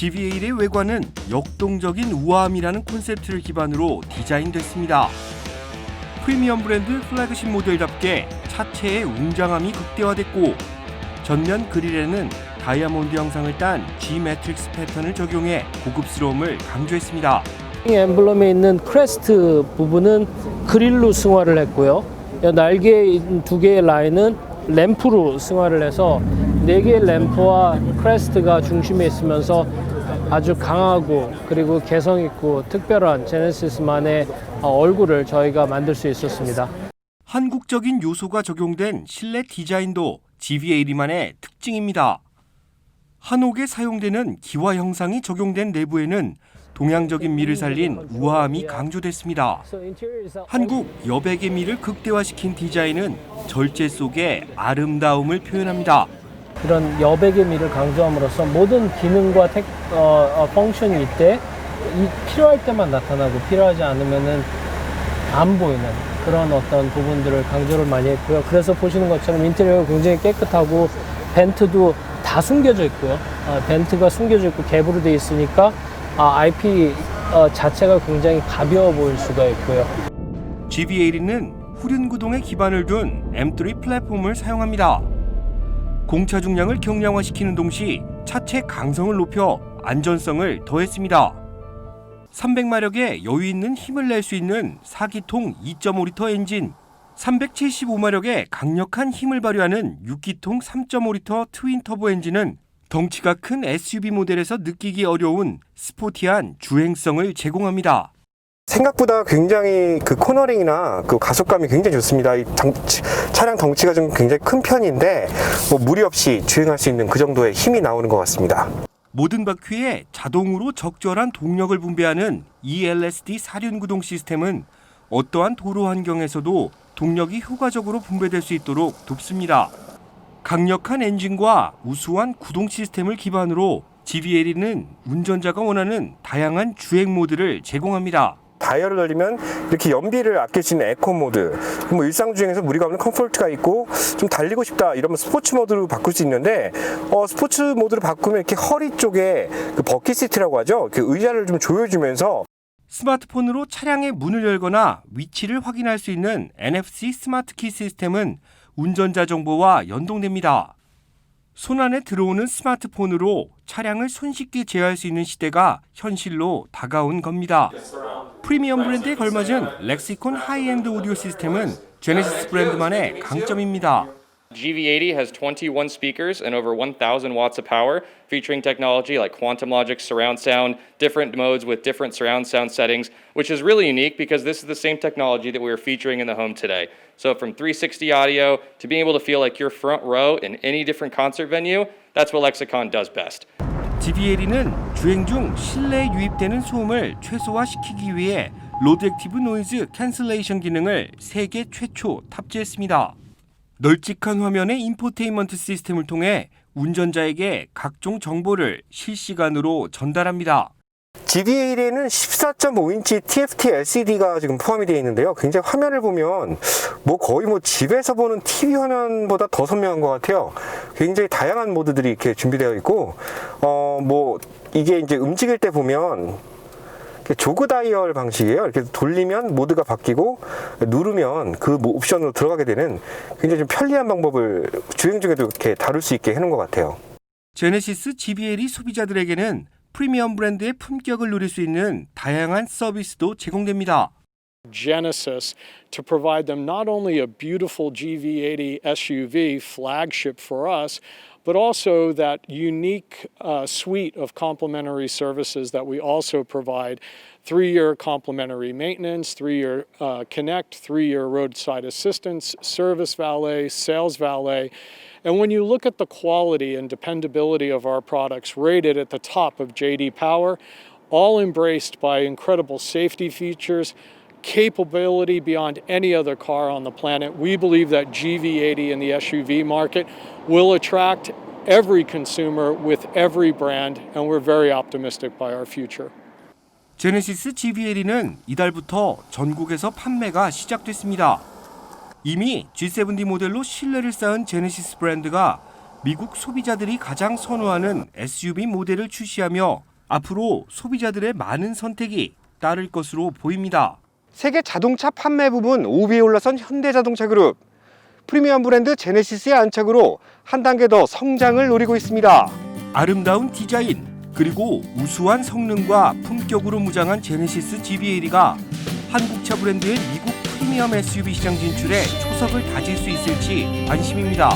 GV8의 외관은 역동적인 우아함이라는 콘셉트를 기반으로 디자인됐습니다. 프리미엄 브랜드 플래그십 모델답게 차체의 웅장함이 극대화됐고 전면 그릴에는 다이아몬드 형상을 딴 G 매트릭스 패턴을 적용해 고급스러움을 강조했습니다. 이 엠블럼에 있는 크레스트 부분은 그릴로 승화를 했고요. 날개 두 개의 라인은 램프로 승화를 해서 네 개의 램프와 크레스트가 중심에 있으면서 아주 강하고 그리고 개성 있고 특별한 제네시스만의 어, 얼굴을 저희가 만들 수 있었습니다. 한국적인 요소가 적용된 실내 디자인도 GV80만의 특징입니다. 한옥에 사용되는 기와 형상이 적용된 내부에는 동양적인 미를 살린 우아함이 강조됐습니다. 한국 여백의 미를 극대화시킨 디자인은 절제 속의 아름다움을 표현합니다. 이런 여백의 미를 강조함으로써 모든 기능과 텍, 어, 어, 펑션이 이때 이 필요할 때만 나타나고 필요하지 않으면은 안 보이는 그런 어떤 부분들을 강조를 많이 했고요. 그래서 보시는 것처럼 인테리어가 굉장히 깨끗하고 벤트도 다 숨겨져 있고요. 아, 벤트가 숨겨져 있고 갭으로 되어 있으니까 아, IP 어, 자체가 굉장히 가벼워 보일 수가 있고요. GV80은 후륜 구동에 기반을 둔 M3 플랫폼을 사용합니다. 공차 중량을 경량화시키는 동시 차체 강성을 높여 안전성을 더했습니다. 300마력의 여유 있는 힘을 낼 수 있는 4기통 2.5리터 엔진, 375마력의 강력한 힘을 발휘하는 6기통 3.5리터 트윈 터보 엔진은 덩치가 큰 SUV 모델에서 느끼기 어려운 스포티한 주행성을 제공합니다. 생각보다 굉장히 그 코너링이나 그 가속감이 굉장히 좋습니다. 이 덩- 치- 차량 덩치가 좀 굉장히 큰 편인데 뭐 무리 없이 주행할 수 있는 그 정도의 힘이 나오는 것 같습니다. 모든 바퀴에 자동으로 적절한 동력을 분배하는 ELSD 사륜 구동 시스템은 어떠한 도로 환경에서도 동력이 효과적으로 분배될 수 있도록 돕습니다. 강력한 엔진과 우수한 구동 시스템을 기반으로 GVLE는 운전자가 원하는 다양한 주행 모드를 제공합니다. 다이얼을 돌리면 이렇게 연비를 아낄 수 있는 에코 모드, 뭐 일상 주행에서 무리가 없는 컴포트가 있고 좀 달리고 싶다 이러면 스포츠 모드로 바꿀 수 있는데 어, 스포츠 모드로 바꾸면 이렇게 허리 쪽에 그 버킷 시트라고 하죠. 그 의자를 좀 조여주면서 스마트폰으로 차량의 문을 열거나 위치를 확인할 수 있는 NFC 스마트 키 시스템은 운전자 정보와 연동됩니다. 손안에 들어오는 스마트폰으로 차량을 손쉽게 제어할 수 있는 시대가 현실로 다가온 겁니다. 프리미엄 브랜드에 걸맞은 렉시콘 하이엔드 오디오 시스템은 제네시스 브랜드만의 강점입니다. GV80 has 21 speakers and over 1,000 watts of power, featuring technology like Quantum Logic surround sound, different modes with different surround sound settings, which is really unique because this is the same technology that we are featuring in the home today. So, from 360 audio to being able to feel like you're front row in any different concert venue, that's what Lexicon does best. GBLE는 주행 중 실내에 유입되는 소음을 최소화시키기 위해 로드 액티브 노이즈 캔슬레이션 기능을 세계 최초 탑재했습니다. 널찍한 화면의 인포테인먼트 시스템을 통해 운전자에게 각종 정보를 실시간으로 전달합니다. GV8에는 14.5인치 TFT LCD가 지금 포함이 되어 있는데요. 굉장히 화면을 보면 뭐 거의 뭐 집에서 보는 TV 화면보다 더 선명한 것 같아요. 굉장히 다양한 모드들이 이렇게 준비되어 있고, 어, 뭐 이게 이제 움직일 때 보면 조그 다이얼 방식이에요. 이렇게 돌리면 모드가 바뀌고 누르면 그뭐 옵션으로 들어가게 되는 굉장히 좀 편리한 방법을 주행 중에도 이렇게 다룰 수 있게 해놓은 것 같아요. 제네시스 GBL이 소비자들에게는 프리미엄 브랜드의 품격을 누릴 수 있는 다양한 서비스도 제공됩니다. Genesis to provide them not only a beautiful GV80 SUV flagship for us, but also that unique uh, suite of complementary services that we also provide three year complimentary maintenance, three year uh, connect, three year roadside assistance, service valet, sales valet. And when you look at the quality and dependability of our products rated at the top of JD Power, all embraced by incredible safety features, capability beyond any other car on the planet. We believe that GV80 in the SUV market will attract every consumer with every brand, and we're very optimistic by our future. 제네시스 GBLE는 이달부터 전국에서 판매가 시작됐습니다. 이미 G70 모델로 신뢰를 쌓은 제네시스 브랜드가 미국 소비자들이 가장 선호하는 SUV 모델을 출시하며 앞으로 소비자들의 많은 선택이 따를 것으로 보입니다. 세계 자동차 판매 부분 5위에 올라선 현대자동차 그룹. 프리미엄 브랜드 제네시스의 안착으로 한 단계 더 성장을 노리고 있습니다. 아름다운 디자인 그리고 우수한 성능과 품격으로 무장한 제네시스 GV80가 한국차 브랜드의 미국 프리미엄 SUV 시장 진출에 초석을 다질 수 있을지 관심입니다.